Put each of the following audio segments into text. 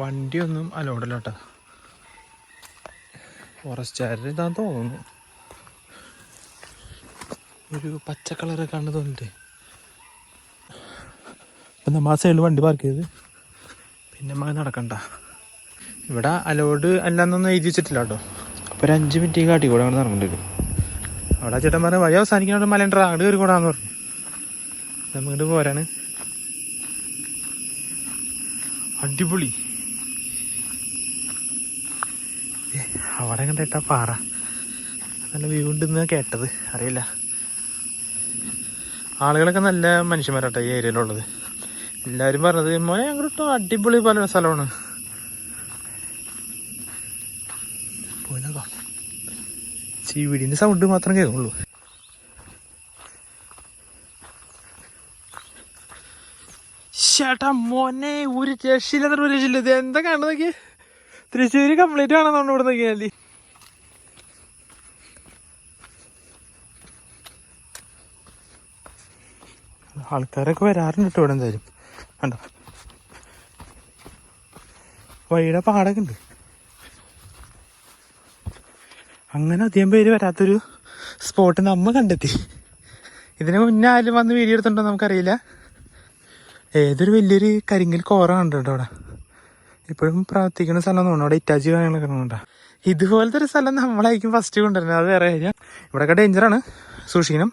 വണ്ടിയൊന്നും അലോഡല്ല കേട്ടോ ഫോറസ്റ്റുകാരുടെ ഇതാന്ന് തോന്നുന്നു. ഒരു പച്ച കളറ് കണ്ടു തോന്നിട്ടേ അപ്പം നമ്മൾ ആ സൈഡിൽ വണ്ടി പാർക്ക് ചെയ്ത്. പിന്നെ നമ്മൾ നടക്കണ്ട. ഇവിടെ അലോഡ് അല്ലാന്നൊന്നും എഴുതി വെച്ചിട്ടില്ല കേട്ടോ. അപ്പോൾ ഒരു അഞ്ച് മിനിറ്റ് ഈ കാട്ടി കൂടെ അങ്ങോട്ട് അവിടെ ചേട്ടന്മാരെ വഴി അവസാനിക്കുന്ന മലയുണ്ട് അങ്ങോട്ട് കയറി കൂടാന്ന് പറഞ്ഞു. നമ്മിങ്ങോട്ട് പോരാണ്. അടിപൊളി. അവിടെ കണ്ടിട്ടാ പാറ. നല്ല വ്യൂ ഉണ്ടെന്ന് കേട്ടത്. അറിയില്ല. ആളുകളൊക്കെ നല്ല മനുഷ്യന്മാരാട്ടോ ഈ ഏരിയയിലുള്ളത് എല്ലാവരും പറഞ്ഞത് മോനെ അങ്ങോട്ട് അടിപൊളി പല സ്ഥലമാണ്. പോയി നോക്കാം. ചീവിടിന്റെ സൗണ്ട് മാത്രം കേൾക്കുള്ളൂ ചേട്ടാ മോനെ ഒരു രക്ഷയില്ലാത്ത ഒരു രക്ഷയില്ല. ഇത് എന്താ കണ്ടു നോക്കി തൃശ്ശൂര് കംപ്ലീറ്റ് കാണാൻ ഇവിടെ നോക്കിയാൽ ആൾക്കാരൊക്കെ വരാറുണ്ട് കേട്ടോ ഇവിടെ എന്തായാലും. കണ്ടോ? വഴിയുടെ പാടൊക്കെ ഉണ്ട്. അങ്ങനെ അധികം പേര് വരാത്തൊരു സ്പോട്ട് നമ്മൾ കണ്ടെത്തി. ഇതിന് മുന്നേ ആരും വന്ന് വീഡിയോ എടുത്തിട്ടുണ്ടോ നമുക്കറിയില്ല. ഏതൊരു വലിയൊരു കരിങ്കൽ കോറ കണ്ടിട്ടോ അവിടെ. ഇപ്പോഴും പ്രവർത്തിക്കുന്ന സ്ഥലം തോന്നുന്നു. അവിടെ ഇറ്റാച്ചി കാര്യങ്ങളൊക്കെ കണ്ടോ ഇതുപോലത്തെ ഒരു സ്ഥലം നമ്മളായിരിക്കും ഫസ്റ്റ് കൊണ്ടുവരുന്നത്. അത് വേറെ കാര്യം. ഇവിടെയൊക്കെ ഡേഞ്ചറാണ് സൂക്ഷിക്കണം.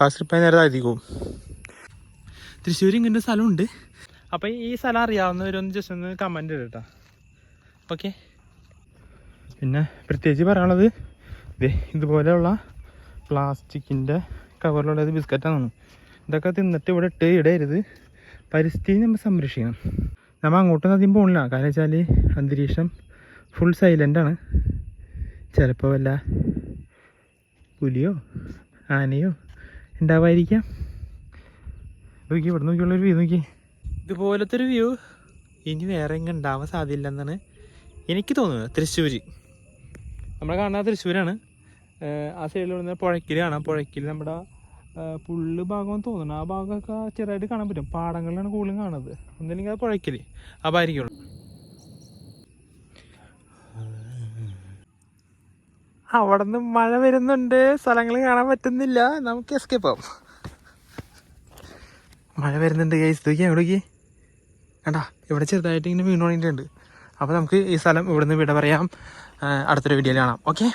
കാസർപ്പായ നേരെ താഴ്ത്തി പോകും. തൃശ്ശൂർ ഇങ്ങനെ സ്ഥലമുണ്ട്. അപ്പം ഈ സ്ഥലം അറിയാവുന്നവരൊന്ന് ജസ്റ്റ് ഒന്ന് കമന്റ് ഇടട്ടോ ഓക്കെ പിന്നെ പ്രത്യേകിച്ച് പറയാനുള്ളത് ഇതേ ഇതുപോലെയുള്ള പ്ലാസ്റ്റിക്കിന്റെ കവറിലുള്ളത് ബിസ്ക്കറ്റാണ് ഇതൊക്കെ തിന്നിട്ട് ഇവിടെ ഇട്ട് ഇടരുത്. പരിസ്ഥിതി നമ്മൾ സംരക്ഷിക്കണം. നമ്മൾ അങ്ങോട്ടൊന്നും അധികം പോകണില്ല കാരണം വെച്ചാൽ അന്തരീക്ഷം ഫുൾ സൈലന്റാണ് ചിലപ്പോൾ വല്ല പുലിയോ ആനയോ ഉണ്ടാവായിരിക്കാം നോക്കി ഇവിടെ നോക്കിയുള്ളൊരു വ്യൂ നോക്കി. ഇതുപോലത്തെ ഒരു വ്യൂ ഇനി വേറെ എങ്ങനെ ഉണ്ടാവാൻ സാധ്യതയില്ല എന്നാണ് എനിക്ക് തോന്നുന്നത്. തൃശ്ശൂർ നമ്മൾ കാണുന്നത് തൃശ്ശൂരാണ്. ആ സൈഡിൽ വന്ന പുഴയ്ക്കൽ കാണാം. പുഴയ്ക്കൽ നമ്മുടെ പുള്ള് ഭാഗം തോന്നുന്നു. ആ ഭാഗമൊക്കെ ചെറുതായിട്ട് കാണാൻ പറ്റും. പാടങ്ങളിലാണ് കൂടുതലും കാണുന്നത്. ഒന്നില്ലെങ്കിൽ അത് ആ ഭാരിക്കുള്ളൂ അവിടെ നിന്ന് മഴ വരുന്നുണ്ട്. സ്ഥലങ്ങൾ കാണാൻ പറ്റുന്നില്ല. നമുക്ക് എസ്കേപ്പ് ആവും. മഴ വരുന്നുണ്ട് ഗൈസ് നോക്കി എവിടേക്ക് കണ്ടാ ഇവിടെ ചെറുതായിട്ട് ഇങ്ങനെ വീണുകൊണ്ടിട്ടുണ്ട് അപ്പോൾ നമുക്ക് ഈ സ്ഥലം ഇവിടുന്ന് വിട പറയാം. അടുത്തൊരു വീഡിയോയിൽ കാണാം. ഓക്കെ